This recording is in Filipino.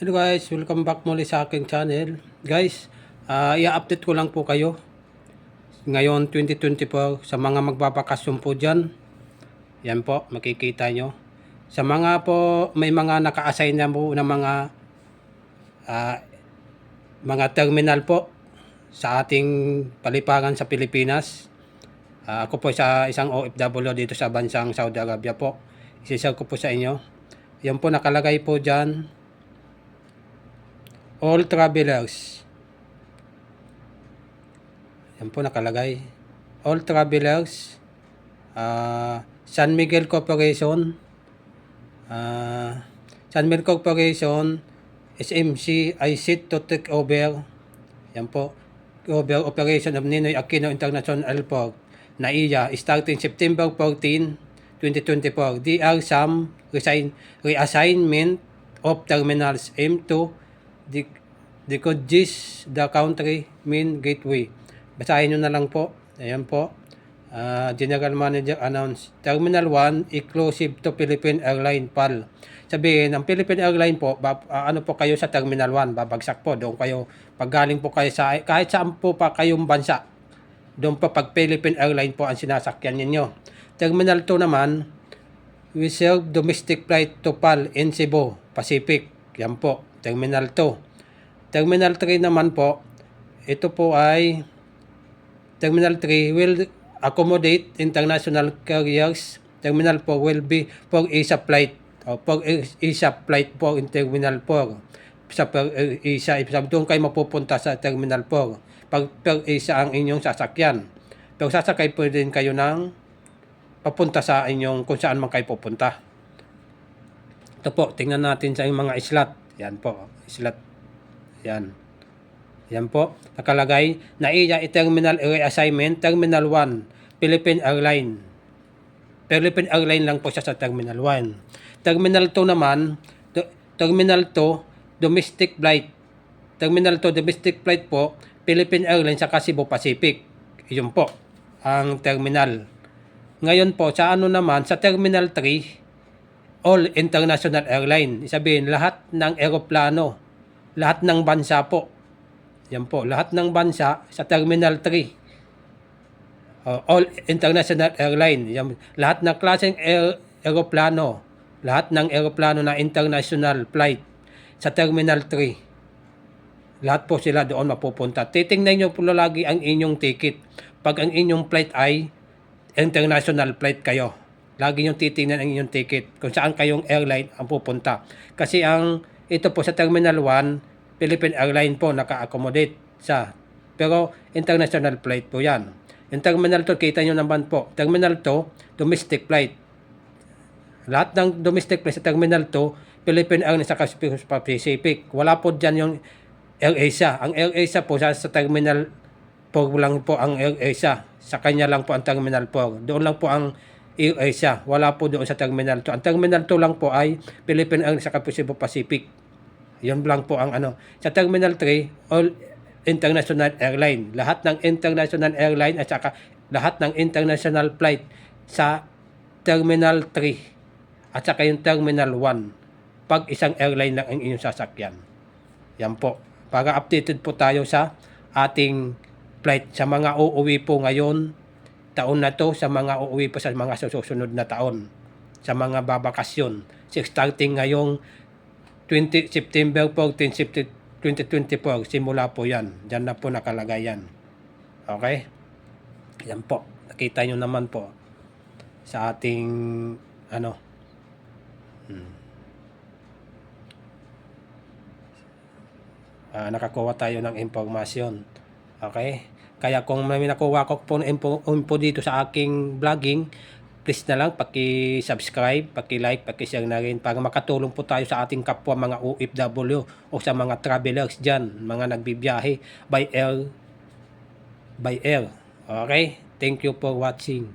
Hello guys, welcome back muli sa aking channel. Guys, ah i-update ko lang po kayo. Ngayon 2024 sa mga magbabakasyon po dyan. Yan po, makikita nyo. Sa mga po, may mga naka-assign na po ng mga ah, mga terminal po sa ating paliparan sa Pilipinas. Ah, ako po sa isang OFW dito sa bansang Saudi Arabia po. Isishare ko po sa inyo. Yan po nakalagay po dyan all travelers. Yan po nakalagay. All travelers, ah, San Miguel Corporation, ah, San Miguel Corporation, SMC, I sit to take over. Yan po. Over operation of Ninoy Aquino International Airport, NAIA, starting September 14, 2024. DR SAM resign, reassignment of terminals M2 the, the country main gateway. Basahin nyo na lang po. Ayan po. Ah, General Manager announce Terminal 1 exclusive to Philippine Airline PAL. Sabihin, ang Philippine Airline po, bab, ah, ano po kayo sa Terminal 1, babagsak po. Doon kayo, pag galing po kayo sa, kahit saan po pa kayong bansa, doon po pag Philippine Airline po ang sinasakyan ninyo. Terminal 2 naman, we serve domestic flight to PAL in Cebu, Pacific. Yan po, Terminal 2. Terminal 3 naman po, ito po ay Terminal 3 will accommodate international carriers. Terminal 4 will be for Asia flight. O, for Asia flight po in Terminal 4. Sa per Asia, sabi doon kayo mapupunta sa Terminal 4. Pag per Asia ang inyong sasakyan. Pero sasakay po din kayo ng papunta sa inyong kung saan man kayo pupunta. Ito po, tingnan natin sa mga islat. Yan po, islat. Yan. Yan po, nakalagay na iya terminal reassignment, Terminal 1, Philippine Airline. Philippine Airline lang po siya sa Terminal 1. Terminal 2 naman, do- Terminal 2, domestic flight. Terminal 2, domestic flight po, Philippine Airlines sa Cebu Pacific. Yun po, ang terminal. Ngayon po, sa ano naman, sa Terminal 3, all international airline. Sabihin, lahat ng eroplano, lahat ng bansa po. Yan po, lahat ng bansa sa Terminal 3. Uh, all international airline. Yan, lahat ng klaseng aer, eroplano, lahat ng eroplano na international flight sa Terminal 3. Lahat po sila doon mapupunta. Titingnan nyo po lagi ang inyong ticket. Pag ang inyong flight ay international flight kayo. Lagi nyo titingnan ang inyong ticket kung saan kayong airline ang pupunta. Kasi ang ito po sa Terminal 1, Philippine Airline po naka-accommodate sa pero international flight po yan. Yung Terminal 2, kita nyo naman po. Terminal 2, domestic flight. Lahat ng domestic flight sa Terminal 2, Philippine Airlines sa Pacific. Wala po dyan yung AirAsia. Ang AirAsia po sa, sa Terminal 4 lang po ang AirAsia. Sa kanya lang po ang Terminal 4. Doon lang po ang AirAsia. Wala po doon sa Terminal 2. Ang Terminal 2 lang po ay Philippine Airlines sa Cebu Pacific. Yun lang po ang ano. Sa Terminal 3, all international airline. Lahat ng international airline at saka lahat ng international flight sa Terminal 3 at saka yung Terminal 1 pag isang airline lang ang inyong sasakyan. Yan po. Para updated po tayo sa ating flight sa mga uuwi po ngayon taon na to sa mga uuwi po sa mga susunod na taon sa mga babakasyon. So, starting ngayong 20 September 14, September 2024, simula po yan. Diyan na po nakalagay yan. Okay? Yan po. Nakita nyo naman po sa ating ano hmm. Ah, nakakuha tayo ng impormasyon. Okay? Kaya kung may nakuha ko po info, info dito sa aking vlogging, please na lang paki-subscribe, paki-like, paki-share na rin para makatulong po tayo sa ating kapwa mga OFW o sa mga travelers dyan, mga nagbibiyahe by air by air. Okay? Thank you for watching.